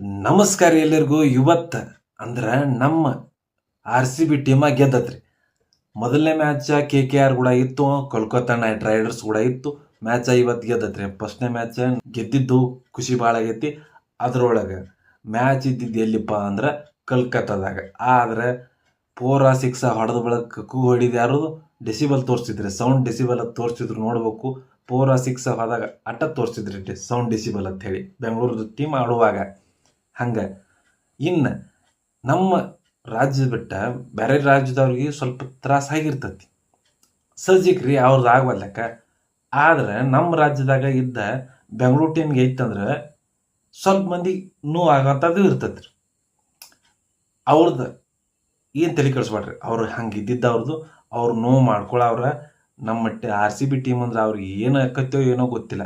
ನಮಸ್ಕಾರ ಎಲ್ಲರಿಗೂ. ಇವತ್ತು ಅಂದ್ರೆ ನಮ್ಮ ಆರ್ ಸಿ ಬಿ ಟೀಮ ಗೆದ್ದತ್ರಿ ಮೊದಲನೇ ಮ್ಯಾಚ್ ಕೆ ಕೆ ಆರ್ ಕೂಡ ಇತ್ತು ಕೋಲ್ಕತ್ತಾ ನೈಟ್ ರೈಡರ್ಸ್ ಕೂಡ ಇತ್ತು. ಮ್ಯಾಚ್ ಇವತ್ತು ಗೆದ್ದತ್ರಿ ಫಸ್ಟ್ನೇ ಮ್ಯಾಚ್ ಗೆದ್ದಿದ್ದು ಖುಷಿ ಭಾಳ ಆಗೈತಿ. ಅದ್ರೊಳಗೆ ಮ್ಯಾಚ್ ಇದ್ದಿದ್ದು ಎಲ್ಲಿಪ್ಪ ಅಂದ್ರೆ ಕಲ್ಕತ್ತಾದಾಗ ಆದ್ರೆ ಪೋರ ಸಿಕ್ಸ್ ಹೊಡೆದ ಬಳಕ ಕೂ ಹೊಡಿದ ಯಾರು ಡೆಸಿಬಲ್ ತೋರಿಸಿದ್ರಿ. ಸೌಂಡ್ ಡೆಸಿಬಲ್ ಅಂತ ತೋರಿಸಿದ್ರು ನೋಡ್ಬೇಕು. ಪೋರ ಸಿಕ್ಸ್ ಹೋದಾಗ ಅಟ್ಟ ತೋರಿಸಿದ್ರಿ. ಸೌಂಡ್ ಡೆಸಿಬಲ್ ಅಂತ ಹೇಳಿ. ಬೆಂಗಳೂರು ಟೀಮ್ ಆಡುವಾಗ. ಹಂಗೆ. ಇನ್ನು ನಮ್ಮ ರಾಜ್ಯ ಬಿಟ್ಟ ಬೇರೆ ರಾಜ್ಯದವ್ರಿಗೆ ಸ್ವಲ್ಪ ತ್ರಾಸ ಆಗಿರ್ತತಿ. ಸಜ್ಜಿಕ್ ರೀ ಅವ್ರದ್ದು ಆಗವಲ್ಲಕ್ಕ ಆದ್ರೆ ನಮ್ಮ ರಾಜ್ಯದಾಗ ಇದ್ದ ಬೆಂಗಳೂರು ಟೀಮ್ಗೆ ಐತಂದ್ರೆ ಸ್ವಲ್ಪ ಮಂದಿ ನೋವು ಆಗೋಂಥದ್ದು ಇರ್ತೈತಿ ರೀ ಅವ್ರದ್ದು ಏನು ತಲೆ ಕೆಡಿಸ್ಬೇಡ್ರಿ ಅವ್ರು ಹಂಗೆ ಇದ್ದಿದ್ದ ಅವ್ರದ್ದು ಅವ್ರು ನೋವು ಮಾಡ್ಕೊಳವ್ರ. ನಮ್ಮ ಆರ್ ಸಿ ಬಿ ಟೀಮ್ ಅಂದ್ರೆ ಅವ್ರಿಗೆ ಏನು ಆಕತ್ತೋ ಏನೋ ಗೊತ್ತಿಲ್ಲ.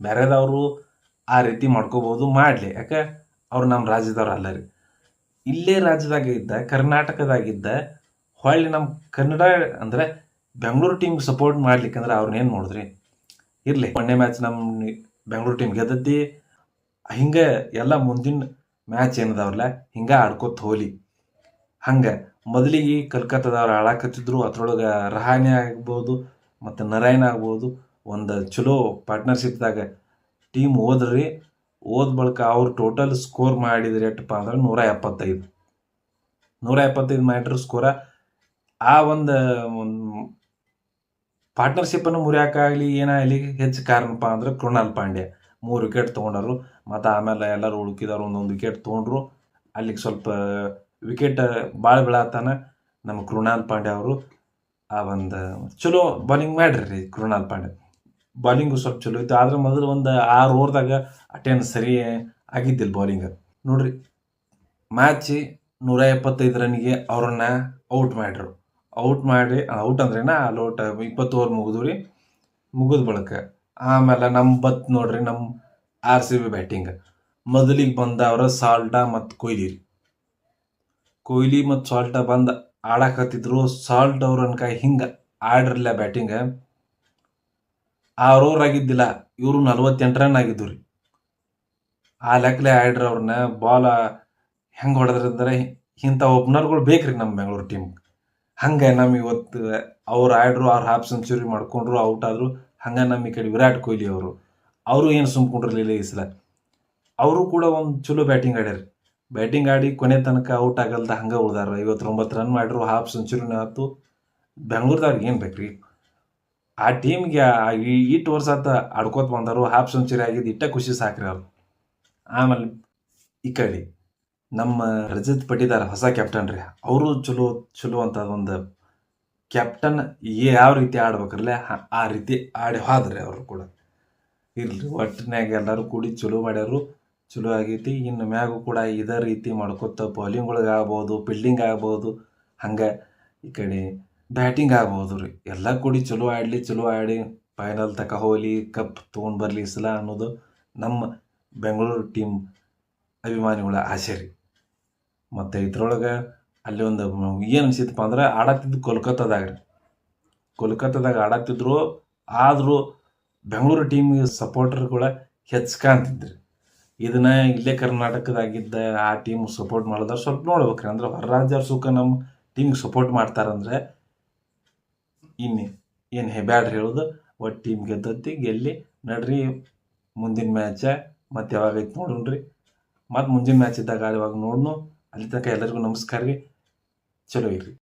ಬೇರೆದವರು ಆ ರೀತಿ ಮಾಡ್ಕೋಬೋದು ಮಾಡಲಿ. ಯಾಕೆ? ಅವ್ರು ನಮ್ಮ ರಾಜ್ಯದವ್ರು ಅಲ್ಲ ರೀ. ಇಲ್ಲೇ ರಾಜ್ಯದಾಗ ಇದ್ದ ಕರ್ನಾಟಕದಾಗಿದ್ದ, ಹೊಳ್ಳಿ ನಮ್ಮ ಕನ್ನಡ ಅಂದರೆ ಬೆಂಗಳೂರು ಟೀಮ್ಗೆ ಸಪೋರ್ಟ್ ಮಾಡ್ಲಿಕ್ಕಂದ್ರೆ ಅವ್ರನ್ನೇನು ನೋಡಿದ್ರಿ ಇರಲಿ ಒಂದೇ ಮ್ಯಾಚ್ ನಮ್ಮ ಬೆಂಗಳೂರು ಟೀಮ್ ಗೆದ್ದತಿ ಹಿಂಗೆ ಎಲ್ಲ ಮುಂದಿನ ಮ್ಯಾಚ್ ಏನದವ್ರಲ್ಲ, ಹಿಂಗೆ ಆಡ್ಕೋತ ಹೋಲಿ. ಹಂಗೆ, ಮೊದಲಿಗೆ ಕಲ್ಕತ್ತಾದವ್ರು ಆಡಾಕತ್ತಿದ್ರು ಅದ್ರೊಳಗೆ ರಹಾನೆ ಆಗ್ಬೋದು, ಮತ್ತು ನರಾಯಣ ಆಗ್ಬೋದು, ಒಂದು ಚಲೋ ಪಾರ್ಟ್ನರ್ಶಿಪ್ದಾಗ ಟೀಮ್ ಹೋದ್ರಿ ಹೋದ ಬಳಿಕ ಅವ್ರು ಟೋಟಲ್ ಸ್ಕೋರ್ ಮಾಡಿದ್ರೆ ಎಟ್ಟಪ್ಪ ಅಂದ್ರೆ ನೂರ ಎಪ್ಪತ್ತೈದು. ನೂರ ಎಪ್ಪತ್ತೈದು ಮ್ಯಾಟ್ರ್ ಸ್ಕೋರ ಆ ಒಂದು ಪಾರ್ಟ್ನರ್ಶಿಪ್ಪನ್ನು ಮುರಿಯೋಕ್ಕಾಗಲಿ ಏನಾಗಲಿ ಹೆಚ್ಚು ಕಾರಣಪ್ಪ ಅಂದ್ರೆ ಕೃಣಾಲ್ ಪಾಂಡ್ಯ. ಮೂರು ವಿಕೆಟ್ ತಗೊಂಡರು, ಮತ್ತು ಆಮೇಲೆ ಎಲ್ಲರೂ ಉಳುಕಿದವರು ಒಂದೊಂದು ವಿಕೆಟ್ ತೊಗೊಂಡ್ರು. ಅಲ್ಲಿಗೆ ಸ್ವಲ್ಪ ವಿಕೆಟ್ ಭಾಳ ಬೀಳತ್ತಾನ ನಮ್ಮ ಕೃಣಾಲ್ ಪಾಂಡ್ಯ ಅವರು. ಆ ಒಂದು, ಚಲೋ ಬಾಲಿಂಗ್ ಮಾಡ್ರಿ ಕೃಣಾಲ್ ಪಾಂಡ್ಯ. ಬಾಲಿಂಗು ಸ್ವಲ್ಪ ಚಲೋ ಇತ್ತು. ಆದ್ರೆ ಮೊದಲು ಒಂದು ಆರು ಓವರ್ದಾಗ ಅಟೆನ್ ಸರಿ ಆಗಿದ್ದಿಲ್ಲ ಬಾಲಿಂಗ್ ನೋಡ್ರಿ ಮ್ಯಾಚ್ ನೂರ ಎಪ್ಪತ್ತೈದು ರನ್ನಿಗೆ ಅವ್ರನ್ನ ಔಟ್ ಮಾಡ್ರು. ಔಟ್ ಮಾಡಿ ಔಟ್ ಅಂದ್ರೇನ ಅಲ್ಲಿ ಔಟ್ ಇಪ್ಪತ್ತು ಓವರ್ ಮುಗಿದು ರೀ. ಮುಗಿದ ಬಳಿಕ. ಆಮೇಲೆ ನಮ್ಮ ಬತ್ ನೋಡ್ರಿ ನಮ್ಮ ಆರ್ ಸಿ ಬಿ ಬ್ಯಾಟಿಂಗ್ ಮೊದಲಿಗೆ ಬಂದ ಅವರ ಸಾಲ್ಟಾ ಮತ್ತು ಕೊಹ್ಲಿ ರೀ. ಕೊಹ್ಲಿ ಮತ್ತು ಸಾಲ್ಟಾ ಬಂದು ಆಡಾಕತ್ತಿದ್ರು. ಸಾಲ್ಟ್ ಅವ್ರ ಅನ್ಕ ಹಿಂಗೆ ಆಡ್ರಲ್ಲ ಬ್ಯಾಟಿಂಗ್ ಆರು ಓವರ್ ಆಗಿದ್ದಿಲ್ಲ ಇವರು ನಲ್ವತ್ತೆಂಟು ರನ್ ಆಗಿದ್ದು ರೀ ಆ ಲೆಕ್ಕಲೆ ಆಡ್ರಿ ಅವ್ರನ್ನ ಬಾಲ ಹೆಂಗೆ ಹೊಡೆದ್ರಂದ್ರೆ ಇಂಥ ಓಪನರ್ಗಳು ಬೇಕ್ರಿ ನಮ್ಮ ಬೆಂಗಳೂರು ಟೀಮ್ ಹಂಗೆ ನಮ್ಗೆ ಇವತ್ತು ಅವ್ರು ಆಡ್ರು ಅವ್ರು ಹಾಫ್ ಸೆಂಚುರಿ ಮಾಡ್ಕೊಂಡ್ರು ಔಟ್ ಆದರು, ಹಂಗೆ ನಮ್ಮ ಈ ಕಡೆ ವಿರಾಟ್ ಕೊಹ್ಲಿ ಅವರು. ಅವರು ಏನು ಸುಮ್ಕೊಂಡಿರಲಿಲ್ಲ ಈ ಸಲ. ಅವರು ಕೂಡ ಒಂದು ಚಲೋ ಬ್ಯಾಟಿಂಗ್ ಆಡ್ಯಾರಿ. ಬ್ಯಾಟಿಂಗ್ ಆಡಿ ಕೊನೆ ತನಕ ಔಟ್ ಆಗಲ್ದ ಹಂಗೆ ಉಳ್ದಾರ. ಇವತ್ತೊಂಬತ್ತು ರನ್ ಮಾಡ್ರು ಹಾಫ್ ಸೆಂಚುರಿನ ಆಯ್ತು ಬೆಂಗಳೂರದವ್ರಿಗೆ ಏನು ಬೇಕ್ರಿ? ಆ ಟೀಮ್ಗೆ ಇಟ್ಟು ವರ್ಷ ಆಡ್ಕೋತ ಬಂದರು ಹಾಫ್ ಸೆಂಚುರಿ ಆಗಿದ್ದು ಇಟ್ಟ ಖುಷಿ ಸಾಕ್ರಿ ಅವ್ರು. ಆಮೇಲೆ ಈ ಕಡೆ ನಮ್ಮ ರಜತ್ ಪಟ್ಟಿದಾರ ಹೊಸ ಕ್ಯಾಪ್ಟನ್ ರೀ. ಅವರು ಚಲೋ ಚಲೋ ಅಂತ ಒಂದು ಕ್ಯಾಪ್ಟನ್ ಯಾವ ರೀತಿ ಆಡ್ಬೇಕಲ್ಲೇ ಆ ರೀತಿ ಆಡಿ ಹೋದ್ರಿ ಅವರು ಕೂಡ. ಇರ್ಲಿ ಒಟ್ಟಿನಾಗ ಎಲ್ಲರೂ ಕೂಡಿ ಚಲೋ ಮಾಡ್ಯಾರು, ಚಲೋ ಆಗೈತಿ. ಇನ್ನು ಮ್ಯಾಗು ಕೂಡ ಇದೇ ರೀತಿ ಮಾಡ್ಕೊತ ಬೌಲಿಂಗ್ ಒಳಗೆ ಆಗ್ಬೋದು ಫೀಲ್ಡಿಂಗ್ ಆಗ್ಬೋದು. ಹಂಗೆ ಈ ಕಡೆ ಬ್ಯಾಟಿಂಗ್ ಆಗ್ಬೋದು ರೀ. ಎಲ್ಲ ಕೂಡಿ ಚಲೋ ಆಡಲಿ, ಚಲೋ ಆಡಿ ಫೈನಲ್ ತಕ ಹೋಗಲಿ ಕಪ್ ತೊಗೊಂಡು ಬರಲಿ ಸಲ ಅನ್ನೋದು ನಮ್ಮ ಬೆಂಗಳೂರು ಟೀಮ್ ಅಭಿಮಾನಿಗಳ ಆಸೆ ರೀ. ಮತ್ತು ಇದ್ರೊಳಗೆ ಅಲ್ಲಿ ಒಂದು ಏನು ಅನಿಸಿತ್ತಪ್ಪ ಅಂದ್ರೆ ಆಡತ್ತಿದ್ದು ಕೋಲ್ಕತ್ತಾದಾಗ ರೀ. ಕೋಲ್ಕತ್ತಾದಾಗ ಆಡತ್ತಿದ್ರು, ಆದರೂ ಬೆಂಗಳೂರು ಟೀಮಿಗೆ ಸಪೋರ್ಟರ್ಗಳ ಹೆಚ್ಕಾಂತಿದ್ರಿ. ಇದನ್ನ ಇಲ್ಲೇ ಕರ್ನಾಟಕದಾಗಿದ್ದ ಆ ಟೀಮ್ ಸಪೋರ್ಟ್ ಮಾಡಿದ್ರೆ ಸ್ವಲ್ಪ ನೋಡ್ಬೇಕ್ರಿ. ಅಂದ್ರೆ ಹೊರ ರಾಜ್ಯವ್ರ ಸುಖ ನಮ್ಮ ಟೀಮ್ಗೆ ಸಪೋರ್ಟ್ ಮಾಡ್ತಾರಂದ್ರೆ ಇನ್ನು ಏನು ಹೆಬ್ಯಾಡ್ರಿ ಹೇಳೋದು ಒಟ್ಟು ಟೀಮ್ ಗೆದ್ದತ್ತಿ ಗೆಲ್ಲಿ, ನಡ್ರಿ, ಮುಂದಿನ ಮ್ಯಾಚ ಮತ್ತು ಯಾವಾಗ ಐತೆ ನೋಡೋಣ್ರಿ ಮತ್ತು ಮುಂದಿನ ಮ್ಯಾಚ್ ಇದ್ದಾಗ ಯಾವಾಗ ನೋಡೋಣ ಅಲ್ಲಿ ತನಕ ಎಲ್ಲರಿಗೂ ನಮಸ್ಕಾರ ರೀ. ಚಲೋ ಇರ್ರಿ.